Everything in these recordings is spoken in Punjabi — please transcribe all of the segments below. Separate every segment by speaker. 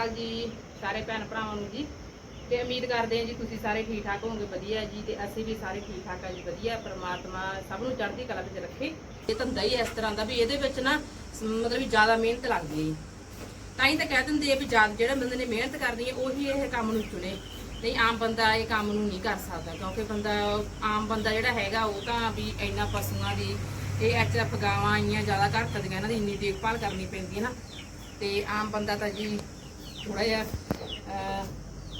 Speaker 1: ਅਕਾਲ ਜੀ, ਸਾਰੇ ਭੈਣ ਭਰਾਵਾਂ ਨੂੰ ਜੀ। ਤੇ ਉਮੀਦ ਕਰਦੇ ਹਾਂ ਜੀ ਤੁਸੀਂ ਸਾਰੇ ਠੀਕ ਠਾਕ ਹੋਵੋਗੇ, ਵਧੀਆ ਜੀ। ਤੇ ਅਸੀਂ ਵੀ ਸਾਰੇ ਠੀਕ ਠਾਕ ਆ ਜੀ, ਵਧੀਆ। ਪ੍ਰਮਾਤਮਾ ਸਭ ਨੂੰ ਚੜ੍ਹਦੀ ਕਲਾ ਵਿੱਚ ਰੱਖੇ। ਇਹ ਧੰਦਾ ਹੀ ਇਸ ਤਰ੍ਹਾਂ ਦਾ ਵੀ ਇਹਦੇ ਵਿੱਚ ਨਾ ਮਤਲਬ ਵੀ ਜ਼ਿਆਦਾ ਮਿਹਨਤ ਲੱਗਦੀ ਹੈ ਤਾਂ ਹੀ ਤਾਂ ਕਹਿ ਦਿੰਦੇ ਆ ਵੀ ਜਦ ਜਿਹੜੇ ਬੰਦੇ ਨੇ ਮਿਹਨਤ ਕਰਨੀ ਹੈ, ਉਹੀ ਇਹ ਕੰਮ ਨੂੰ ਚੁਣੇ। ਨਹੀਂ, ਆਮ ਬੰਦਾ ਇਹ ਕੰਮ ਨੂੰ ਨਹੀਂ ਕਰ ਸਕਦਾ, ਕਿਉਂਕਿ ਬੰਦਾ, ਆਮ ਬੰਦਾ ਜਿਹੜਾ ਹੈਗਾ, ਉਹ ਤਾਂ ਵੀ ਇੰਨਾ ਪਸ਼ੂਆਂ ਦੀ ਇਹ ਐਚਐਫ ਗਾਵਾਂ ਆਈਆਂ ਜ਼ਿਆਦਾ ਘੱਟ ਦੀਆਂ, ਇਹਨਾਂ ਦੀ ਇੰਨੀ ਦੇਖਭਾਲ ਕਰਨੀ ਪੈਂਦੀ ਹੈ ਨਾ। ਤੇ ਆਮ ਬੰਦਾ ਤਾਂ ਜੀ ਥੋੜਾ ਜਿਹਾ ਅਹ,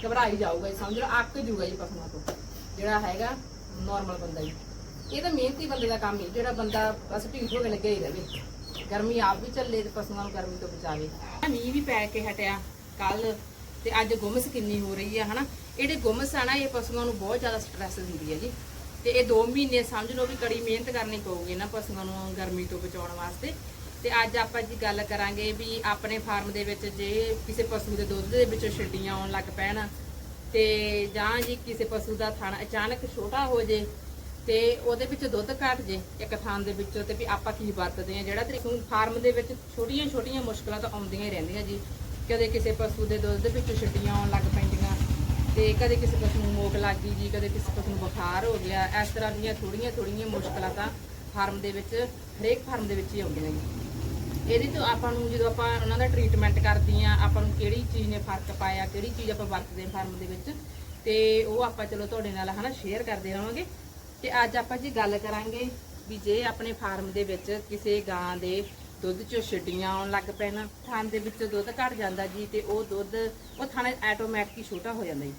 Speaker 1: ਘਬਰਾ ਹੀ ਜਾਊਗਾ ਜੀ, ਸਮਝ ਲਓ ਅੱਕ ਜੂਗਾ ਜੀ ਪਸ਼ੂਆਂ ਤੋਂ ਜਿਹੜਾ ਹੈਗਾ ਨਾਰਮਲ ਬੰਦਾ ਜੀ। ਇਹ ਤਾਂ ਮਿਹਨਤੀ ਬੰਦੇ ਦਾ ਕੰਮ ਹੀ ਜਿਹੜਾ ਬੰਦਾ ਬਸ ਢੀਠ ਹੋ ਕੇ ਲੱਗਿਆ ਹੀ ਰਵੇ। ਗਰਮੀ ਆਪ ਵੀ ਚੱਲੇ ਤੇ ਪਸ਼ੂਆਂ ਨੂੰ ਗਰਮੀ ਤੋਂ ਬਚਾਵੇ। ਮੀਂਹ ਵੀ ਪੈ ਕੇ ਹਟਿਆ ਕੱਲ ਤੇ ਅੱਜ ਗੁੰਮਸ ਕਿੰਨੀ ਹੋ ਰਹੀ ਆ ਹਨਾ? ਇਹਦੇ ਗੁੰਮਸ ਆ ਨਾ ਇਹ ਪਸ਼ੂਆਂ ਨੂੰ ਬਹੁਤ ਜ਼ਿਆਦਾ ਸਟ੍ਰੈਸ ਦਿੰਦੀ ਹੈ ਜੀ। ਤੇ ਇਹ 2 ਮਹੀਨੇ ਸਮਝ ਲਓ ਵੀ ਕੜੀ ਮਿਹਨਤ ਕਰਨੀ ਪਊਗੀ ਨਾ ਪਸ਼ੂਆਂ ਨੂੰ ਗਰਮੀ ਤੋਂ ਬਚਾਉਣ ਵਾਸਤੇ। ਤੇ ਅੱਜ ਆਪਾਂ ਜੀ ਗੱਲ ਕਰਾਂਗੇ ਵੀ ਆਪਣੇ ਫਾਰਮ ਦੇ ਵਿੱਚ ਜੇ ਕਿਸੇ ਪਸ਼ੂ ਦੇ ਦੁੱਧ ਦੇ ਵਿੱਚੋਂ ਛਿੱਡੀਆਂ ਆਉਣ ਲੱਗ ਪੈਣ ਤੇ ਜਾਂ ਜੀ ਕਿਸੇ ਪਸ਼ੂ ਦਾ ਥਣ ਅਚਾਨਕ ਛੋਟਾ ਹੋ ਜੇ ਤੇ ਉਹਦੇ ਵਿੱਚ ਦੁੱਧ ਘਟ ਜੇ, ਇੱਕ ਥਾਂ ਦੇ ਵਿੱਚੋਂ ਤੇ ਵੀ ਆਪਾਂ ਕੀ ਵਰਤਦੇ ਆ ਜਿਹੜਾ ਤਰੀਕੂ ਫਾਰਮ ਦੇ ਵਿੱਚ ਛੋਟੀਆਂ ਛੋਟੀਆਂ ਮੁਸ਼ਕਲਾਂ ਤਾਂ ਆਉਂਦੀਆਂ ਹੀ ਰਹਿੰਦੀਆਂ ਜੀ। ਕਦੇ ਕਿਸੇ ਪਸ਼ੂ ਦੇ ਦੁੱਧ ਦੇ ਵਿੱਚੋਂ ਛਿੱਡੀਆਂ ਆਉਣ ਲੱਗ ਪੈਂਦੀਆਂ ਤੇ ਕਦੇ ਕਿਸੇ ਪਸ਼ੂ ਨੂੰ ਮੋਕ ਲੱਗ ਗਈ ਜੀ, ਕਦੇ ਕਿਸੇ ਪਸ਼ੂ ਨੂੰ ਬੁਖਾਰ ਹੋ ਗਿਆ, ਇਸ ਤਰ੍ਹਾਂ ਦੀਆਂ ਥੋੜੀਆਂ ਥੋੜੀਆਂ ਮੁਸ਼ਕਲਾਂ ਤਾਂ ਫਾਰਮ ਦੇ ਵਿੱਚ, ਹਰੇਕ ਫਾਰਮ ਦੇ ਵਿੱਚ ਹੀ ਆਉਂਦੀਆਂ ਜੀ। ਇਹਦੇ ਤੋਂ ਆਪਾਂ ਨੂੰ ਜਦੋਂ ਆਪਾਂ ਉਹਨਾਂ ਦਾ ਟ੍ਰੀਟਮੈਂਟ ਕਰਦੀ ਆ ਆਪਾਂ ਨੂੰ ਕਿਹੜੀ ਚੀਜ਼ ਨੇ ਫ਼ਰਕ ਪਾਇਆ, ਕਿਹੜੀ ਚੀਜ਼ ਆਪਾਂ ਵਰਤਦੇ ਫਾਰਮ ਦੇ ਵਿੱਚ, ਤੇ ਉਹ ਆਪਾਂ ਚਲੋ ਤੁਹਾਡੇ ਨਾਲ ਹਨਾ ਸ਼ੇਅਰ ਕਰਦੇ ਰਹਾਂਗੇ। ਤੇ ਅੱਜ ਆਪਾਂ ਜੀ ਗੱਲ ਕਰਾਂਗੇ ਵੀ ਜੇ ਆਪਣੇ ਫਾਰਮ ਦੇ ਵਿੱਚ ਕਿਸੇ ਗਾਂ ਦੇ ਦੁੱਧ ਚੋਂ ਛਿੱਡੀਆਂ ਆਉਣ ਲੱਗ ਪੈਣ ਥਣ ਦੇ ਵਿੱਚ ਦੁੱਧ ਘਟ ਜਾਂਦਾ ਜੀ, ਤੇ ਉਹ ਦੁੱਧ, ਉਹ ਥਣ ਆਟੋਮੈਟਿਕ ਛੋਟਾ ਹੋ ਜਾਂਦਾ ਜੀ।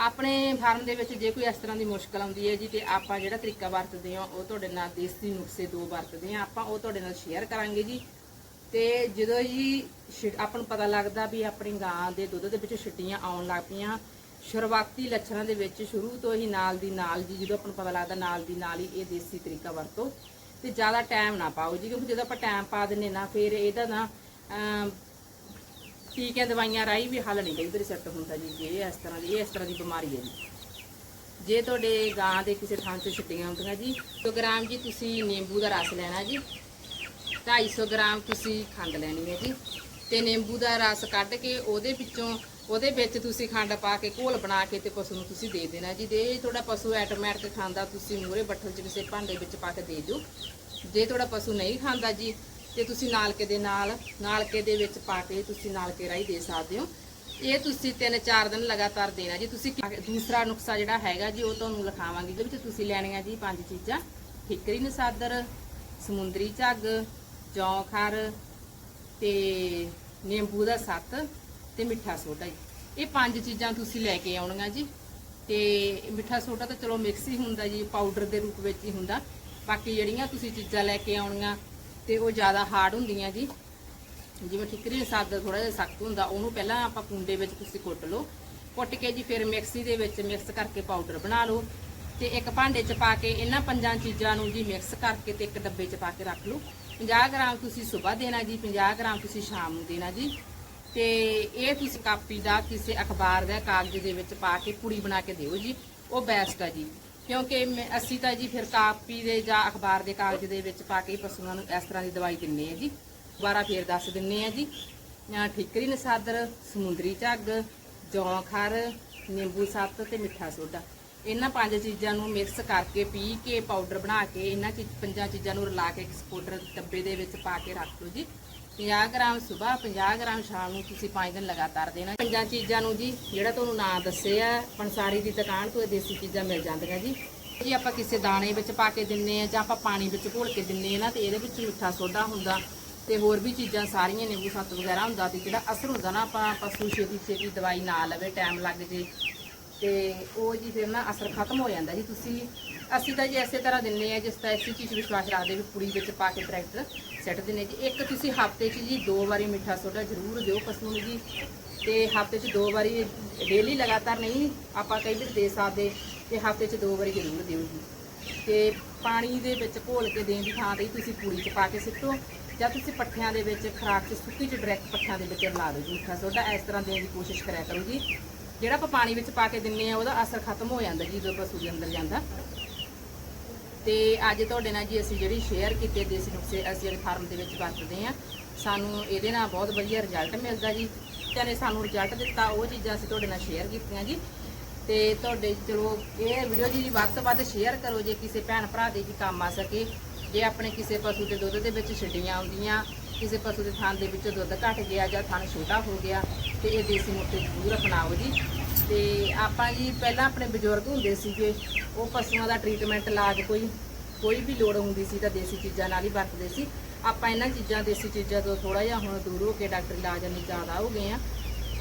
Speaker 1: ਆਪਣੇ ਫਾਰਮ ਦੇ ਵਿੱਚ ਜੇ ਕੋਈ ਇਸ ਤਰ੍ਹਾਂ ਦੀ ਮੁਸ਼ਕਲ ਆਉਂਦੀ ਹੈ ਜੀ ਤੇ ਆਪਾਂ ਜਿਹੜਾ ਤਰੀਕਾ ਵਰਤਦੇ ਆ ਉਹ ਤੁਹਾਡੇ ਨਾਲ ਦੇਸੀ ਨੁਸਖੇ ਦੋ ਵਰਤਦੇ ਆ ਆਪਾਂ ਉਹ ਤੁਹਾਡੇ ਨਾਲ ਸ਼ੇਅਰ ਕਰਾਂਗੇ ਜੀ। ਤੇ ਜਦੋਂ ਜੀ ਛਿ- ਆਪਾਂ ਨੂੰ ਪਤਾ ਲੱਗਦਾ ਵੀ ਆਪਣੀ ਗਾਂ ਦੇ ਦੁੱਧ ਦੇ ਵਿੱਚ ਛਿੱਟੀਆਂ ਆਉਣ ਲੱਗ ਪਈਆਂ, ਸ਼ੁਰੂਆਤੀ ਲੱਛਣਾਂ ਦੇ ਵਿੱਚ ਸ਼ੁਰੂ ਤੋਂ ਹੀ ਨਾਲ ਦੀ ਨਾਲ ਜੀ, ਜਦੋਂ ਆਪਾਂ ਨੂੰ ਪਤਾ ਲੱਗਦਾ ਨਾਲ ਦੀ ਨਾਲ ਹੀ ਇਹ ਦੇਸੀ ਤਰੀਕਾ ਵਰਤੋ, ਤੇ ਜ਼ਿਆਦਾ ਟਾਈਮ ਨਾ ਪਾਓ ਜੀ, ਕਿਉਂਕਿ ਜਦੋਂ ਆਪਾਂ ਟਾਈਮ ਪਾ ਦਿੰਨੇ ਨਾ, ਫਿਰ ਇਹਦਾ ਨਾ ਟੀਕਿਆਂ ਦਵਾਈਆਂ ਰਾਹੀਂ ਵੀ ਹੱਲ ਨਹੀਂ ਕਈ ਵਾਰੀ ਸੈੱਟ ਹੁੰਦਾ ਜੀ, ਜੇ ਇਸ ਤਰ੍ਹਾਂ ਦੀ, ਇਹ ਇਸ ਤਰ੍ਹਾਂ ਦੀ ਬਿਮਾਰੀ ਹੈ ਜੀ। ਜੇ ਤੁਹਾਡੇ ਗਾਂ ਦੇ ਕਿਸੇ ਥਾਂ 'ਚ ਛਿੱਟੀਆਂ ਹੁੰਦੀਆਂ ਜੀ 100 ਗ੍ਰਾਮ ਜੀ ਤੁਸੀਂ ਨਿੰਬੂ ਦਾ ਰਸ ਲੈਣਾ ਜੀ 250 ਗ੍ਰਾਮ ਤੁਸੀਂ ਖੰਡ ਲੈਣੀ ਹੈ ਜੀ, ਤੇ ਨਿੰਬੂ ਦਾ ਰਸ ਕੱਢ ਕੇ ਉਹਦੇ ਵਿੱਚੋਂ, ਉਹਦੇ ਵਿੱਚ ਤੁਸੀਂ ਖੰਡ ਪਾ ਕੇ ਘੋਲ ਬਣਾ ਕੇ ਤੇ ਪਸ਼ੂ ਨੂੰ ਤੁਸੀਂ ਦੇ ਦੇਣਾ ਜੀ। ਜੇ ਤੁਹਾਡਾ ਪਸ਼ੂ ਆਟੋਮੈਟਿਕ ਖਾਂਦਾ, ਤੁਸੀਂ ਮੂਰੇ ਬੱਠਲ 'ਚ ਕਿਸੇ ਭਾਂਡੇ ਵਿੱਚ ਪਾ ਕੇ ਦੇ ਦਿਓ। ਜੇ ਤੁਹਾਡਾ ਪਸ਼ੂ ਨਹੀਂ ਖਾਂਦਾ ਜੀ ਤੇ ਤੁਸੀਂ ਨਾਲਕੇ ਦੇ ਨਾਲ ਨਾਲਕੇ ਦੇ ਵਿੱਚ ਪਾ ਕੇ ਤੁਸੀਂ ਨਾਲਕੇ ਰਾਹੀਂ ਦੇ ਸਕਦੇ ਹੋ। ਇਹ ਤੁਸੀਂ 3-4 ਦਿਨ ਲਗਾਤਾਰ ਦੇਣਾ ਜੀ। ਤੁਸੀਂ ਦੂਸਰਾ ਨੁਕਸਾ ਜਿਹੜਾ ਹੈਗਾ ਜੀ, ਉਹ ਤੁਹਾਨੂੰ ਲਿਖਾਵਾਂਗੇ ਜਿਹਦੇ ਵਿੱਚ। ਤੁਸੀਂ ਲੈਣੀਆਂ ਜੀ ਪੰਜ ਚੀਜ਼ਾਂ। ਠਿਕਰੀ ਨਸਾਦਰ, ਸਮੁੰਦਰੀ ਝੱਗ ਜੌਂਖਰ ਤੇ ਨਿੰਬੂ ਦਾ ਸੱਤ ਤੇ ਮਿੱਠਾ ਸੋਡਾ ਜੀ। ਇਹ ਪੰਜ ਚੀਜ਼ਾਂ ਤੁਸੀਂ ਲੈ ਕੇ ਆਉਣੀਆਂ ਜੀ। ਤੇ ਮਿੱਠਾ ਸੋਡਾ ਤਾਂ ਚਲੋ ਮਿਕਸ ਹੀ ਹੁੰਦਾ ਜੀ ਪਾਊਡਰ ਦੇ ਰੂਪ ਵਿੱਚ ਹੀ ਹੁੰਦਾ। ਬਾਕੀ ਜਿਹੜੀਆਂ ਤੁਸੀਂ ਚੀਜ਼ਾਂ ਲੈ ਕੇ ਆਉਣੀਆਂ ਤੇ ਉਹ ਜ਼ਿਆਦਾ ਹਾਰਡ ਹੁੰਦੀਆਂ ਜੀ। ਜਿਵੇਂ ਠਿਕਰੀ ਸਾਦਾ ਥੋੜਾ ਜਿਹਾ ਸਖਤ ਹੁੰਦਾ, ਉਹਨੂੰ ਪਹਿਲਾਂ ਆਪਾਂ ਕੁੰਡੇ ਵਿੱਚ ਤੁਸੀਂ ਕੁੱਟ ਲਓ। ਕੁੱਟ ਕੇ ਜੀ ਫਿਰ ਮਿਕਸੀ ਦੇ ਵਿੱਚ ਮਿਕਸ ਕਰਕੇ ਪਾਊਡਰ ਬਣਾ ਲਓ ਤੇ ਇੱਕ ਭਾਂਡੇ 'ਚ ਪਾ ਕੇ ਇਹਨਾਂ ਪੰਜਾਂ ਚੀਜ਼ਾਂ ਨੂੰ ਜੀ ਮਿਕਸ ਕਰਕੇ ਤੇ ਇੱਕ ਡੱਬੇ 'ਚ ਪਾ ਕੇ ਰੱਖ ਲਓ। 50 ਗ੍ਰਾਮ ਤੁਸੀਂ ਸਵੇਰ ਦੇਣਾ ਜੀ 50 ਗ੍ਰਾਮ ਤੁਸੀਂ ਸ਼ਾਮ ਨੂੰ ਦੇਣਾ ਜੀ। ਤੇ ਇਹ ਤੁਸੀਂ ਕਾਪੀ ਦਾ ਕਿਸੇ ਅਖਬਾਰ ਦਾ ਕਾਗਜ਼ ਦੇ ਵਿੱਚ ਪਾ ਕੇ ਪੁੜੀ ਬਣਾ ਕੇ ਦਿਓ ਜੀ। ਉਹ ਬੈਸਟ ਆ ਜੀ। ਕਿਉਂਕਿ ਮੈਂ- ਅਸੀਂ ਤਾਂ ਜੀ ਫਿਰ ਕਾਪੀ ਦੇ ਜਾਂ ਅਖਬਾਰ ਦੇ ਕਾਗਜ਼ ਦੇ ਵਿੱਚ ਪਾ ਕੇ ਪਸ਼ੂਆਂ ਨੂੰ ਇਸ ਤਰ੍ਹਾਂ ਦੀ ਦਵਾਈ ਦਿੰਨੇ ਆ ਜੀ। ਦੁਬਾਰਾ ਫੇਰ ਦੱਸ ਦਿੰਨੇ ਆ ਜੀ। ਜਾਂ ਠਿਕਰੀ ਨਸਾਦਰ, ਸਮੁੰਦਰੀ ਝੱਗ ਜੌਂਖਰ ਨਿੰਬੂ ਸੱਤ ਤੇ ਮਿੱਠਾ ਸੋਡਾ। ਇਹਨਾਂ ਪੰਜ ਚੀਜ਼ਾਂ ਨੂੰ ਮਿਕਸ ਕਰਕੇ ਪੀ ਕੇ, ਪਾਊਡਰ ਬਣਾ ਕੇ, ਇਹਨਾਂ ਚੀਜ਼ ਪੰਜਾਂ ਚੀਜ਼ਾਂ ਨੂੰ ਰਲਾ ਕੇ ਇੱਕ ਪਾਊਡਰ ਡੱਬੇ ਦੇ ਵਿੱਚ ਪਾ ਕੇ ਰੱਖ ਲਓ ਜੀ। 50 ਗ੍ਰਾਮ ਸਵੇਰ 50 ਗ੍ਰਾਮ ਸ਼ਾਮ ਨੂੰ ਤੁਸੀਂ 5 ਦਿਨ ਲਗਾਤਾਰ ਦੇਣਾ। ਪੰਜਾਂ ਚੀਜ਼ਾਂ ਨੂੰ ਜੀ, ਜਿਹੜਾ ਤੁਹਾਨੂੰ ਨਾਂ ਦੱਸਿਆ ਪੰਸਾਰੀ ਦੀ ਦੁਕਾਨ ਤੋਂ ਇਹ ਦੇਸੀ ਚੀਜ਼ਾਂ ਮਿਲ ਜਾਂਦੀਆਂ ਜੀ। ਜੀ ਆਪਾਂ ਕਿਸੇ ਦਾਣੇ ਵਿੱਚ ਪਾ ਕੇ ਦਿੰਨੇ ਆ ਜਾਂ ਆਪਾਂ ਪਾਣੀ ਵਿੱਚ ਘੋਲ ਕੇ ਦਿੰਨੇ ਆ ਨਾ, ਤੇ ਇਹਦੇ ਵਿੱਚ ਮਿੱਠਾ ਸੋਡਾ ਹੁੰਦਾ, ਤੇ ਹੋਰ ਵੀ ਚੀਜ਼ਾਂ ਸਾਰੀਆਂ ਨਿੰਬੂ ਸੱਤ ਵਗੈਰਾ ਹੁੰਦਾ, ਤੇ ਜਿਹੜਾ ਅਸਰ ਹੁੰਦਾ ਨਾ ਆਪਾਂ ਪਸ਼ੂ ਛੇਤੀ ਛੇਤੀ ਦਵਾਈ ਨਾ ਲਵੇ, ਟਾਈਮ ਲੱਗ ਜੇ, ਤੇ ਉਹ ਜੀ ਫਿਰ ਨਾ ਅਸਰ ਖਤਮ ਹੋ ਜਾਂਦਾ ਜੀ। ਤੁਸੀਂ, ਅਸੀਂ ਤਾਂ ਜੀ ਇਸੇ ਤਰ੍ਹਾਂ ਦਿੰਨੇ ਆ, ਜਿਸ ਤਰ੍ਹਾਂ ਇਸੇ ਚੀਜ਼ ਵਿਸ਼ਵਾਸ ਰੱਖਦੇ ਵੀ ਪੁੜੀ ਵਿੱਚ ਪਾ ਕੇ ਟਰੈਕਟਰ ਸੈੱਟ ਦਿੰਨੇ ਜੀ। ਇੱਕ ਤੁਸੀਂ ਹਫ਼ਤੇ 'ਚ ਜੀ ਦੋ ਵਾਰੀ ਮਿੱਠਾ ਸੋਡਾ ਜ਼ਰੂਰ ਦਿਓ ਪਸ਼ੂ ਨੂੰ ਜੀ। ਤੇ ਹਫ਼ਤੇ 'ਚ ਦੋ ਵਾਰੀ ਡੇਲੀ ਲਗਾਤਾਰ ਨਹੀਂ, ਆਪਾਂ ਕਈ ਵਾਰ ਦੇ ਸਕਦੇ, ਤੇ ਹਫ਼ਤੇ 'ਚ ਦੋ ਵਾਰੀ ਜ਼ਰੂਰ ਦਿਓ ਜੀ। ਤੇ ਪਾਣੀ ਦੇ ਵਿੱਚ ਘੋਲ ਕੇ ਦੇਣ ਦੀ ਥਾਂ ਤੇ ਹੀ ਤੁਸੀਂ ਪੂੜੀ 'ਚ ਪਾ ਕੇ ਸਿੱਟੋ, ਜਾਂ ਤੁਸੀਂ ਪੱਠਿਆਂ ਦੇ ਵਿੱਚ ਖਰਾਕ 'ਚ ਸੁੱਕੀ 'ਚ ਡਾਇਰੈਕਟ ਪੱਠਿਆਂ ਦੇ ਵਿੱਚ ਲਾ ਦਿਓ ਜੀ ਮਿੱਠਾ ਸੋਡਾ। ਇਸ ਤਰ੍ਹਾਂ ਦੇਣ ਦੀ ਕੋਸ਼ਿਸ਼ ਕਰਿਆ ਕਰੋ ਜੀ। ਜਿਹੜਾ ਆਪਾਂ ਪਾਣੀ ਵਿੱਚ ਪਾ ਕੇ ਦਿੰਨੇ ਆ, ਉਹਦਾ ਅਸਰ ਖਤਮ ਹੋ ਜਾਂਦਾ ਜੀ ਜਦੋਂ ਪਸ਼ੂ ਦੇ ਅੰਦਰ ਜਾਂਦਾ। ਤੇ ਅੱਜ ਤੁਹਾਡੇ ਨਾਲ ਜੀ ਅਸੀਂ ਜਿਹੜੀ ਸ਼ੇਅਰ ਕੀਤੇ ਦੇਸੀ ਨੁਕਸੇ ਅਸੀਂ ਆਪਣੇ ਫਾਰਮ ਦੇ ਵਿੱਚ ਵਰਤਦੇ ਆ ਸਾਨੂੰ ਇਹਦੇ ਨਾਲ ਬਹੁਤ ਵਧੀਆ ਰਿਜ਼ਲਟ ਮਿਲਦਾ ਜੀ। ਚੀਜ਼ਾਂ ਨੇ ਸਾਨੂੰ ਰਿਜ਼ਲਟ ਦਿੱਤਾ, ਉਹ ਚੀਜ਼ਾਂ ਅਸੀਂ ਤੁਹਾਡੇ ਨਾਲ ਸ਼ੇਅਰ ਕੀਤੀਆਂ ਜੀ। ਤੇ ਤੁਹਾਡੇ ਚਲੋ ਇਹ ਵੀਡੀਓ ਜੀ ਵੱਧ ਤੋਂ ਵੱਧ ਸ਼ੇਅਰ ਕਰੋ, ਜੇ ਕਿਸੇ ਭੈਣ ਭਰਾ ਦੇ ਜੀ ਕੰਮ ਆ ਸਕੇ। ਜੇ ਆਪਣੇ ਕਿਸੇ ਪਸ਼ੂ ਦੇ ਦੁੱਧ ਦੇ ਵਿੱਚ ਛਿੱਡੀਆਂ ਆਉਂਦੀਆਂ, ਕਿਸੇ ਪਸ਼ੂ ਦੇ ਥਣ ਦੇ ਵਿੱਚੋਂ ਦੁੱਧ ਘਟ ਗਿਆ ਜਾਂ ਥਣ ਛੋਟਾ ਹੋ ਗਿਆ, ਤੇ ਇਹ ਦੇਸੀ ਨੁਕਤੇ ਜ਼ਰੂਰ ਅਪਣਾਓ ਜੀ। ਤੇ ਆਪਾਂ ਜੀ ਪਹਿਲਾਂ ਆਪਣੇ ਬਜ਼ੁਰਗ ਹੁੰਦੇ ਸੀਗੇ, ਉਹ ਪਸ਼ੂਆਂ ਦਾ ਟ੍ਰੀਟਮੈਂਟ ਇਲਾਜ ਕੋਈ ਕੋਈ ਵੀ ਲੋੜ ਹੁੰਦੀ ਸੀ ਤਾਂ ਦੇਸੀ ਚੀਜ਼ਾਂ ਨਾਲ ਹੀ ਵਰਤਦੇ ਸੀ। ਆਪਾਂ ਇਹਨਾਂ ਚੀਜ਼ਾਂ, ਦੇਸੀ ਚੀਜ਼ਾਂ ਤੋਂ ਥੋੜਾ ਜਿਹਾ ਹੁਣ ਦੂਰ ਹੋ ਕੇ ਡਾਕਟਰ ਇਲਾਜ ਨਹੀਂ ਜ਼ਿਆਦਾ ਹੋ ਗਏ ਆ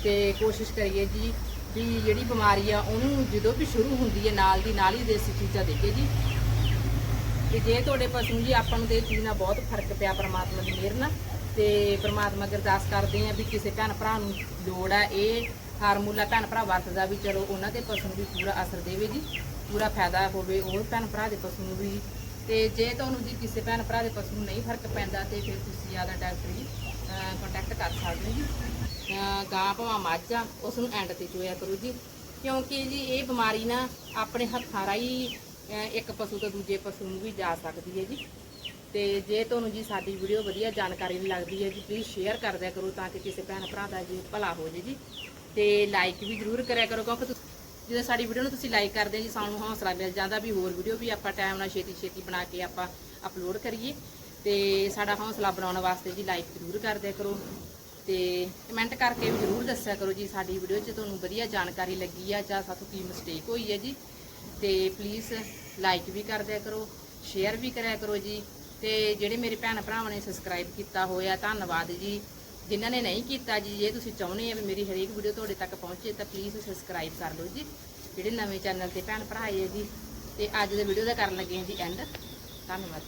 Speaker 1: ਤੇ ਕੋਸ਼ਿਸ਼ ਕਰੀਏ ਜੀ ਵੀ ਜਿਹੜੀ ਬਿਮਾਰੀ ਆ ਉਹਨੂੰ ਜਦੋਂ ਵੀ ਸ਼ੁਰੂ ਹੁੰਦੀ ਹੈ ਨਾਲ ਦੀ ਨਾਲ ਹੀ ਦੇਸੀ ਚੀਜ਼ਾਂ ਦੇਈਏ ਜੀ। ਤੇ ਜੇ ਤੁਹਾਡੇ ਪਸ਼ੂ ਜੀ ਆਪਾਂ ਨੂੰ ਤੇ ਇਹ ਚੀਜ਼ ਨਾਲ ਬਹੁਤ ਫ਼ਰਕ ਪਿਆ ਪਰਮਾਤਮਾ ਦੀ ਮਿਹਰ ਨਾਲ ਤੇ ਪਰਮਾਤਮਾ ਅੱਗੇ ਕਰਦੇ ਆ ਵੀ ਕਿਸੇ ਭੈਣ ਭਰਾ ਨੂੰ ਲੋੜ ਆ ਇਹ ਹਾਰਮੂਲਾ ਭੈਣ ਭਰਾ ਵਰਤਦਾ ਵੀ ਚਲੋ ਉਹਨਾਂ ਦੇ ਪਸ਼ੂ ਨੂੰ ਵੀ ਪੂਰਾ ਅਸਰ ਦੇਵੇ ਜੀ ਪੂਰਾ ਫਾਇਦਾ ਹੋਵੇ ਉਹ ਭੈਣ ਭਰਾ ਦੇ ਪਸ਼ੂ ਨੂੰ ਵੀ। ਤੇ ਜੇ ਤੁਹਾਨੂੰ ਜੀ ਕਿਸੇ ਭੈਣ ਭਰਾ ਦੇ ਪਸ਼ੂ ਨੂੰ ਨਹੀਂ ਫ਼ਰਕ ਪੈਂਦਾ ਤੇ ਫਿਰ ਤੁਸੀਂ ਜ਼ਿਆਦਾ ਡਾਕਟਰ ਜੀ ਕੰਟੈਕਟ ਕਰ ਸਕਦੇ ਜੀ। ਗਾਂ ਭਾਵੇਂ ਮੱਝ, ਉਸ ਨੂੰ ਐਂਡ ਤੇ ਚੋਇਆ ਕਰੋ ਜੀ। ਕਿਉਂਕਿ ਜੀ ਇਹ ਬਿਮਾਰੀ ਨਾ ਆਪਣੇ ਹੱਥਾਂ ਰਾਹੀਂ ਇੱਕ ਪਸ਼ੂ ਤੋਂ ਦੂਜੇ ਪਸ਼ੂ ਨੂੰ ਵੀ ਜਾ ਸਕਦੀ ਹੈ ਜੀ। ਤੇ ਜੇ ਤੁਹਾਨੂੰ ਜੀ ਸਾਡੀ ਵੀਡੀਓ ਵਧੀਆ ਜਾਣਕਾਰੀ ਲੱਗਦੀ ਹੈ ਜੀ ਪਲੀਜ਼ ਸ਼ੇਅਰ ਕਰ ਦਿਆ ਕਰੋ ਤਾਂ ਕਿ ਕਿਸੇ ਭੈਣ ਭਰਾ ਦਾ ਜੀ ਭਲਾ ਹੋ ਜੇ ਜੀ। ਤੇ ਲਾਈਕ ਵੀ ਜ਼ਰੂਰ ਕਰਿਆ ਕਰੋ, ਕਿਉਂਕਿ ਤੁਸੀਂ- ਜਦੋਂ ਸਾਡੀ ਵੀਡੀਓ ਨੂੰ ਤੁਸੀਂ ਲਾਈਕ ਕਰਦੇ ਜੀ, ਸਾਨੂੰ ਹੌਸਲਾ ਮਿਲ ਜਾਂਦਾ ਵੀ ਹੋਰ ਵੀਡੀਓ ਵੀ ਆਪਾਂ ਟਾਈਮ ਨਾਲ ਛੇਤੀ ਛੇਤੀ ਬਣਾ ਕੇ ਆਪਾਂ ਅਪਲੋਡ ਕਰੀਏ। ਤੇ ਸਾਡਾ ਹੌਸਲਾ ਬਣਾਉਣ ਵਾਸਤੇ ਜੀ ਲਾਈਕ ਜ਼ਰੂਰ ਕਰਦਿਆ ਕਰੋ। ਤੇ ਕਮੈਂਟ ਕਰਕੇ ਵੀ ਜ਼ਰੂਰ ਦੱਸਿਆ ਕਰੋ ਜੀ, ਸਾਡੀ ਵੀਡੀਓ 'ਚ ਤੁਹਾਨੂੰ ਵਧੀਆ ਜਾਣਕਾਰੀ ਲੱਗੀ ਆ ਜਾਂ ਸਾਥੋਂ ਕੀ ਮਿਸਟੇਕ ਹੋਈ ਹੈ ਜੀ। ਤੇ ਪਲੀਜ਼ ਲਾਈਕ ਵੀ ਕਰਦਿਆ ਕਰੋ ਸ਼ੇਅਰ ਵੀ ਕਰਿਆ ਕਰੋ ਜੀ। ਤੇ ਜਿਹੜੇ ਮੇਰੇ ਭੈਣ ਭਰਾਵਾਂ ਨੇ ਸਬਸਕ੍ਰਾਈਬ ਕੀਤਾ ਹੋਇਆ, ਧੰਨਵਾਦ ਜੀ। ਜਿਨ੍ਹਾਂ ਨੇ ਨਹੀਂ ਕੀਤਾ ਜੀ, ਜੇ ਤੁਸੀਂ ਚਾਹੁੰਦੇ ਆ ਵੀ ਮੇਰੀ ਹਰੇਕ ਵੀਡੀਓ ਤੁਹਾਡੇ ਤੱਕ ਪਹੁੰਚੇ, ਤਾਂ ਪਲੀਜ਼ ਸਬਸਕ੍ਰਾਈਬ ਕਰ ਲਓ ਜੀ। ਜਿਹੜੇ ਨਵੇਂ ਚੈਨਲ ਤੇ ਭੈਣ ਭਰਾ ਆਏ ਜੀ, ਤੇ ਅੱਜ ਦੇ ਵੀਡੀਓ ਦਾ ਕਰਨ ਲੱਗੇ ਹਾਂ ਜੀ ਐਂਡ ਧੰਨਵਾਦ।